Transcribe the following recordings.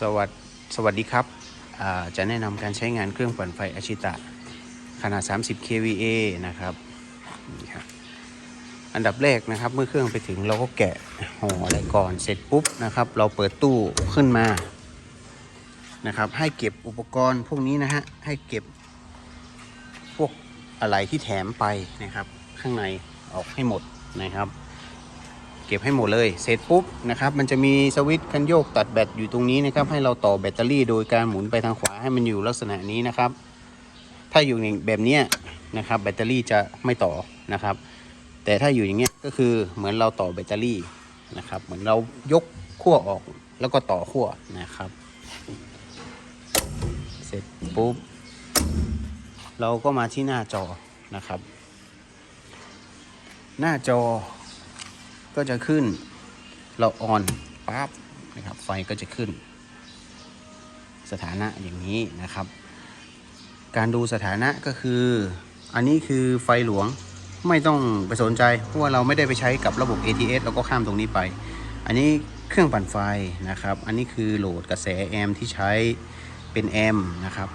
สวัสดสวัสดีครับ จะแนะนำการใช้งานเครื่องปั่นไฟอาชิตะ ขนาด 30 kVA นะครับนี่ครับ อันดับแรกนะครับ เมื่อเครื่องไปถึงเราก็แกะห่ออะไรก่อน เสร็จปุ๊บนะครับ เราเปิดตู้ขึ้นมานะครับ ให้เก็บอุปกรณ์พวกนี้นะฮะ ให้เก็บพวกอะไรที่แถมไปนะครับ ข้างในออกให้หมดนะครับ เก็บให้หมดเลย เสร็จปุ๊บนะครับ มันจะมีสวิตช์คันโยกตัดแบตอยู่ตรงนี้นะครับ ให้เราต่อแบตเตอรี่โดยการหมุนไปทางขวาให้มันอยู่ลักษณะนี้นะครับ ถ้าอยู่แบบนี้นะครับ แบตเตอรี่จะไม่ต่อนะครับ แต่ถ้าอยู่อย่างเงี้ยก็คือเหมือนเราต่อแบตเตอรี่นะครับ เหมือนเรายกขั้วออกแล้วก็ต่อขั้วนะครับ เสร็จปุ๊บเราก็มาที่หน้าจอนะครับ หน้าจอ ก็จะขึ้น เราออนปั๊บนะครับไฟก็จะขึ้น สถานะอย่างนี้นะครับ การดูสถานะก็คือ อันนี้คือไฟหลวงไม่ต้องไปสนใจเพราะว่าเราไม่ได้ไปใช้กับระบบ ATS เราก็ข้ามตรงนี้ไป อันนี้เครื่องปั่นไฟนะครับ อันนี้คือโหลดกระแสแอมที่ใช้เป็นแอมนะครับ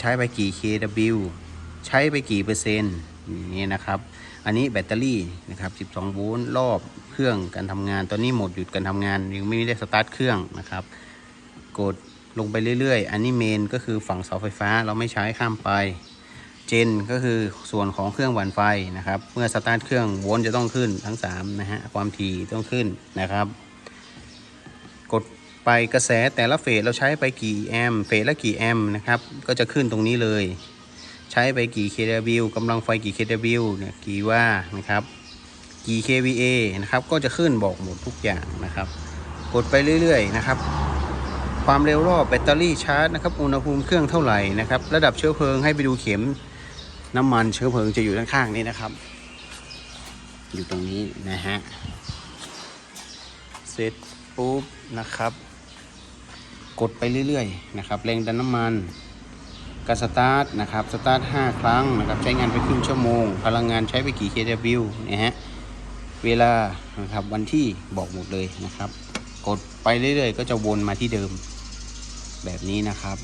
ใช้ไปกี่ kW ใช้ไปกี่เปอร์เซ็นต์นี้นะครับ อันนี้แบตเตอรี่นะครับ 12 โวลต์รอบเครื่องการทำงาน ตอนนี้หมดหยุดการทำงาน ยังไม่ได้สตาร์ทเครื่องนะครับ กดลงไปเรื่อยๆ อันนี้เมนก็คือฝั่งเสาไฟฟ้าเราไม่ใช้ข้ามไป เจนก็คือส่วนของเครื่องหวานไฟนะครับ เมื่อสตาร์ทเครื่องโวลต์จะต้องขึ้นทั้ง3นะฮะ ความถี่ต้องขึ้นนะครับ กดไปกระแสแต่ละเฟสเราใช้ไปกี่แอมป์เฟสละกี่แอมป์นะครับ ก็จะขึ้นตรงนี้เลย ใช้ไปกี่ kW กำลังไฟกี่ kW เนี่ยกี่ว่านะครับกี่ kVA นะครับก็จะขึ้นบอกหมดทุกอย่างนะครับ กดไปเรื่อยๆนะครับ ความเร็วรอบแบตเตอรี่ชาร์จนะครับอุณหภูมิเครื่องเท่าไหร่นะครับระดับเชื้อเพลิงให้ไปดูเข็มน้ำมันเชื้อเพลิงจะอยู่ด้านข้างนี้นะครับ อยู่ตรงนี้นะฮะเสร็จปุ๊บนะครับ กดไปเรื่อยๆนะครับแรงดันน้ำมัน การสตาร์ทนะครับสตาร์ท5ครั้งนะครับใช้งานไปครึ่งชั่วโมง พลังงานใช้ไปกี่ kW นะฮะเวลานะครับวันที่บอกหมดเลยนะครับ กดไปเรื่อยๆ ก็จะวนมาที่เดิมแบบนี้นะครับ